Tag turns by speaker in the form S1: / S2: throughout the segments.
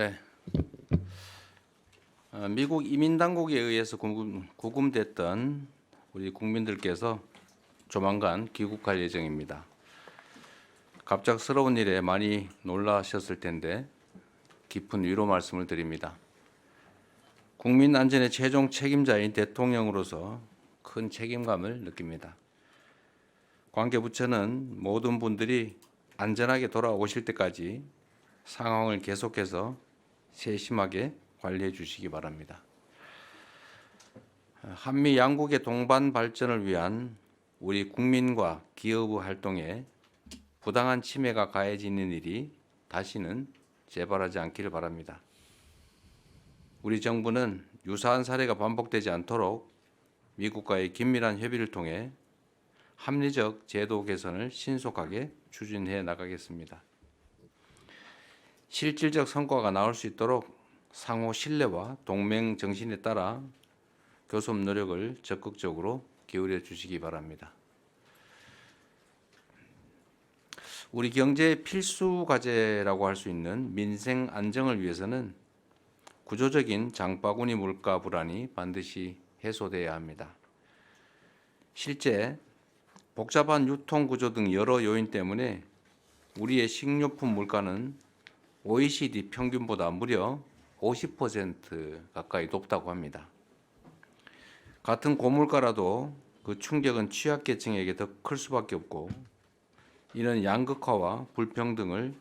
S1: 네. 어, 미국 이민 당국에 의해서 구금, 구금 됐던 우리 국민들께서 조만간 귀국할 예정입니다. 갑작스러운 일에 많이 놀라셨을 텐데 깊은 위로 말씀을 드립니다. 국민 안전의 최종 책임자인 대통령으로서 큰 책임감을 느낍니다. 관계부처는 모든 분들이 안전하게 돌아오실 때까지 상황을 계속해서 세심하게 관리해 주시기 바랍니다. 한미 양국의 동반 발전을 위한 우리 국민과 기업의 활동에 부당한 침해가 가해지는 일이 다시는 재발하지 않기를 바랍니다. 우리 정부는 유사한 사례가 반복되지 않도록 미국과의 긴밀한 협의를 통해 합리적 제도 개선을 신속하게 추진해 나가겠습니다. 실질적 성과가 나올 수 있도록 상호 신뢰와 동맹 정신에 따라 교섭 노력을 적극적으로 기울여 주시기 바랍니다. 우리 경제의 필수 과제라고 할 수 있는 민생 안정을 위해서는 구조적인 장바구니 물가 불안이 반드시 해소돼야 합니다. 실제 복잡한 유통 구조 등 여러 요인 때문에 우리의 식료품 물가는 OECD 평균보다 무려 50% 가까이 높다고 합니다. 같은 고물가라도 그 충격은 취약계층에게 더 클 수밖에 없고 이는 양극화와 불평등을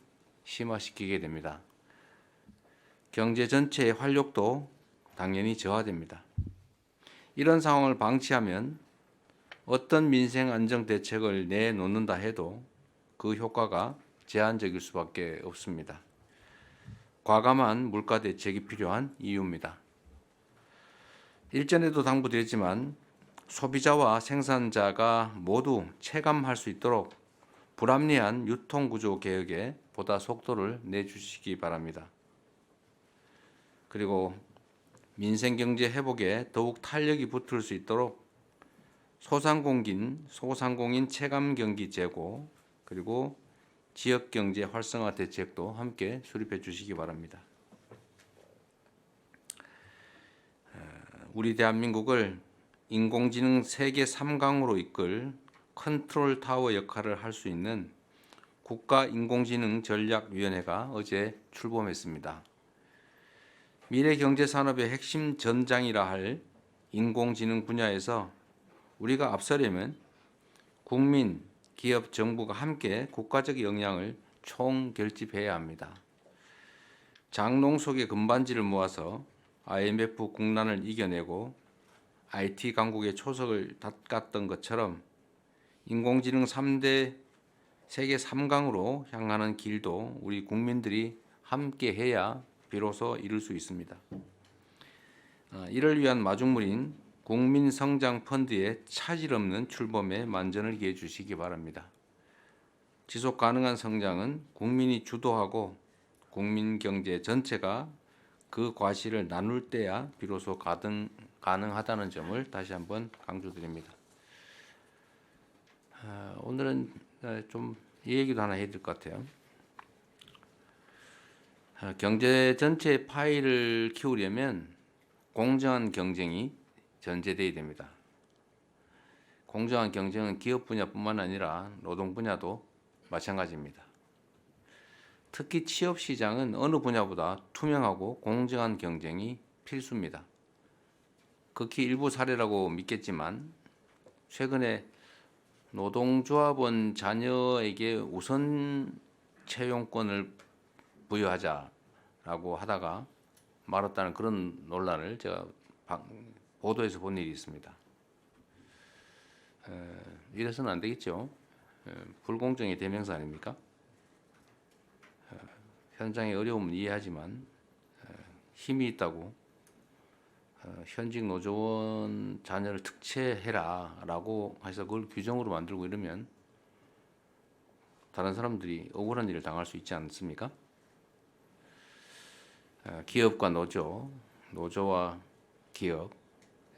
S1: 심화시키게 됩니다. 경제 전체의 활력도 당연히 저하됩니다. 이런 상황을 방치하면 어떤 민생 안정 대책을 내놓는다 해도 그 효과가 제한적일 수밖에 없습니다. 과감한 물가 대책이 필요한 이유입니다. 일전에도 당부드렸지만 소비자와 생산자가 모두 체감할 수 있도록 불합리한 유통구조 개혁에 보다 속도를 내주시기 바랍니다. 그리고 민생경제 회복에 더욱 탄력이 붙을 수 있도록 소상공인, 소상공인 체감 경기 제고 그리고 지역 경제 활성화 대책도 함께 수립해 주시기 바랍니다. 우리 대한민국을 인공지능 세계 3강으로 이끌 컨트롤 타워 역할을 할 수 있는 국가 인공지능 전략위원회가 어제 출범했습니다. 미래 경제 산업의 핵심 전장이라 할 인공지능 분야에서 우리가 앞서려면 국민, 기업, 정부가 함께 국가적 역량을 총결집해야 합니다. 장롱 속의 금반지를 모아서 IMF 국난을 이겨내고 IT 강국의 초석을 닦았던 것처럼 인공지능 3대 세계 3강으로 향하는 길도 우리 국민들이 함께 해야 비로소 이룰 수 있습니다. 아, 이를 위한 마중물인 국민성장펀드의 차질 없는 출범에 만전을 기해 주시기 바랍니다. 지속 가능한 성장은 국민이 주도하고 국민 경제 전체가 그 과실을 나눌 때야 비로소 가능, 가능하다는 점을 다시 한번 강조드립니다. 아, 오늘은 좀 이 얘기도 하나 해야 될 것 같아요. 아, 경제 전체 파일을 키우려면 공정한 경쟁이 전제돼야 됩니다. 공정한 경쟁은 기업 분야뿐만 아니라 노동 분야도 마찬가지입니다. 특히 취업 시장은 어느 분야보다 투명하고 공정한 경쟁이 필수입니다. 극히 일부 사례라고 믿겠지만 최근에 노동조합원 자녀에게 우선 채용권을 부여하자라고 하다가 말았다는 그런 논란을 제가 보도에서 본 일이 있습니다. 에, 이래서는 안 되겠죠. 에, 불공정의 대명사 아닙니까? 에, 현장의 어려움은 이해하지만 에, 힘이 있다고 어, 현직 노조원 자녀를 특채해라라고 해서 그걸 규정으로 만들고 이러면 다른 사람들이 억울한 일을 당할 수 있지 않습니까? 어, 기업과 노조, 노조와 기업 예,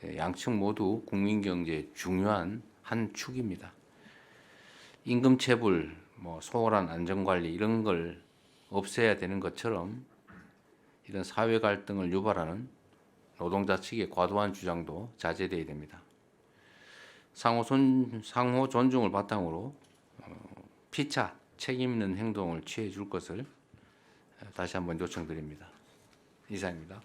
S1: 양측 모두 국민 경제의 중요한 한 축입니다. 임금 체불, 뭐 소홀한 안전 관리 이런 걸 없애야 되는 것처럼 이런 사회 갈등을 유발하는 노동자 측의 과도한 주장도 자제돼야 됩니다. 상호, 손, 상호 존중을 바탕으로 어, 피차 책임 있는 행동을 취해 줄 것을 다시 한번 요청드립니다. 이상입니다.